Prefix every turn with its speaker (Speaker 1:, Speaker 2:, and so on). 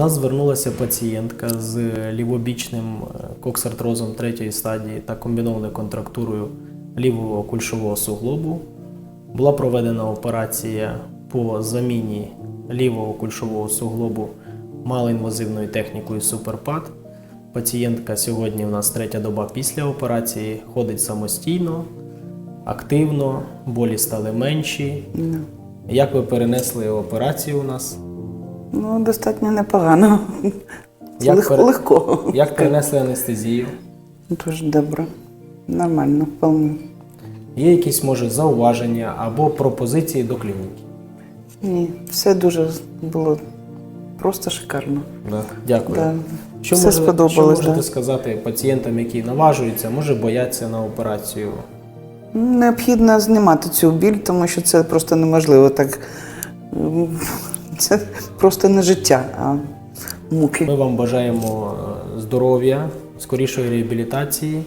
Speaker 1: До нас звернулася пацієнтка з лівобічним е, коксартрозом третьої стадії та комбінованою контрактурою лівого кульшового суглобу. Була проведена операція по заміні лівого кульшового суглобу малоінвазивною технікою Суперпад. Пацієнтка сьогодні у нас третя доба після операції, ходить самостійно, активно, болі стали менші. Як ви перенесли операцію у нас?
Speaker 2: Ну, достатньо непогано.
Speaker 1: Як
Speaker 2: Лег-
Speaker 1: пере-
Speaker 2: Легко.
Speaker 1: Як перенесли анестезію?
Speaker 2: Дуже добре. Нормально, вполне.
Speaker 1: Є якісь, може, зауваження або пропозиції до клініки?
Speaker 2: Ні, все дуже було просто шикарно.
Speaker 1: Дякую.
Speaker 2: Да.
Speaker 1: Що,
Speaker 2: все
Speaker 1: може, що
Speaker 2: сподобалось.
Speaker 1: можете
Speaker 2: Да.
Speaker 1: сказати пацієнтам, які наважуються, може бояться на операцію?
Speaker 2: Необхідно знімати цю біль, тому що це просто неможливо так. Це просто не життя, а муки.
Speaker 1: Ми вам бажаємо е, здоров'я, скорішої реабілітації.